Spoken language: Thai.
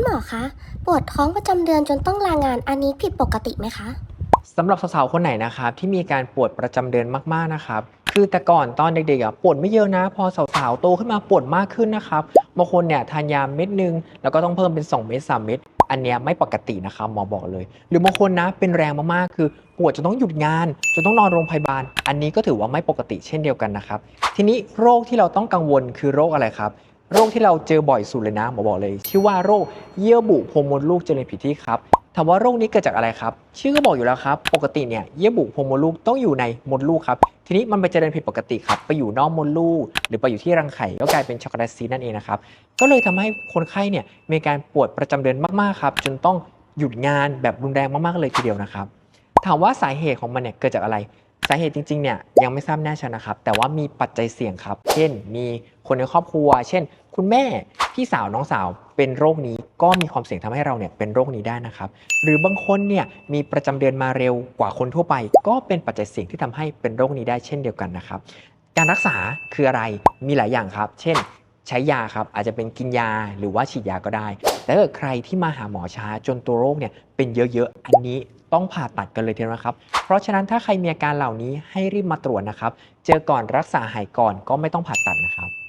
คุณหมอคะ ปวดท้องประจำเดือนจนต้องลางานอันนี้ผิดปกติไหมคะ สำหรับสาวๆคนไหนนะครับที่มีการปวดประจำเดือนมากๆนะครับคือแต่ก่อนตอนเด็กๆอะปวดไม่เยอะนะ พอสาวๆโตขึ้นมาปวดมากขึ้นนะครับบางคนเนี่ยทานยาเม็ดนึงแล้วก็ต้องเพิ่มเป็น 2 เม็ด3เม็ดอันเนี้ยไม่ปกตินะครับหมอบอกเลย หรือบางคนนะเป็นแรงมากๆคือปวดจนต้องหยุดงานจนต้องนอนโรงพยาบาล อันนี้ก็ถือว่าไม่ปกติเช่นเดียวกันนะครับทีนี้โรคที่เราต้องกังวลคือโรคอะไรครับ โรคที่เราเจอบ่อยสุดเลยนะหมอบอกเลย ชื่อว่าโรคเยื่อบุโพรงมดลูกเจริญผิดที่ครับถามว่าโรคนี้เกิดจากอะไรครับ ชื่อก็บอกอยู่แล้วครับ ปกติเนี่ยเยื่อบุโพรงมดลูกต้องอยู่ในมดลูกครับ ทีนี้มันไปเจริญผิดปกติครับ ไปอยู่นอกมดลูก หรือไปอยู่ที่รังไข่ก็กลายเป็นช็อกโกแลตซีนั่นเองนะครับ ก็เลยทำให้คนไข้เนี่ยมีการปวดประจำเดือนมากๆครับ จนต้องหยุดงานแบบรุนแรงมากๆเลยทีเดียวนะครับ ถามว่าสาเหตุของมันเนี่ยเกิดจากอะไร สาเหตุจริงๆเนี่ยยังไม่ทราบแน่ชัดนะครับ แต่ว่ามีปัจจัยเสี่ยงครับ เช่น มีคนในครอบครัว เช่น คุณแม่พี่สาวน้องสาวเป็นโรคนี้ก็มีความเสี่ยงทำให้เราเนี่ยเป็นโรคนี้ได้นะครับ หรือบางคนเนี่ยมีประจำเดือนมาเร็วกว่าคนทั่วไป ก็เป็นปัจจัยเสี่ยงที่ทำให้เป็นโรคนี้ได้เช่นเดียวกันนะครับ การรักษาคืออะไรมีหลายอย่างครับ เช่นใช้ยาครับอาจจะเป็นกินยาหรือว่าฉีดยาก็ได้ แต่ถ้าใครที่มาหาหมอช้าจนตัวโรคเนี่ยเป็นเยอะๆ อันนี้ต้องผ่าตัดกันเลยทีเดียวนะครับ เพราะฉะนั้นถ้าใครมีอาการเหล่านี้ให้รีบมาตรวจนะครับ เจอก่อนรักษาหายก่อนก็ไม่ต้องผ่าตัดนะครับ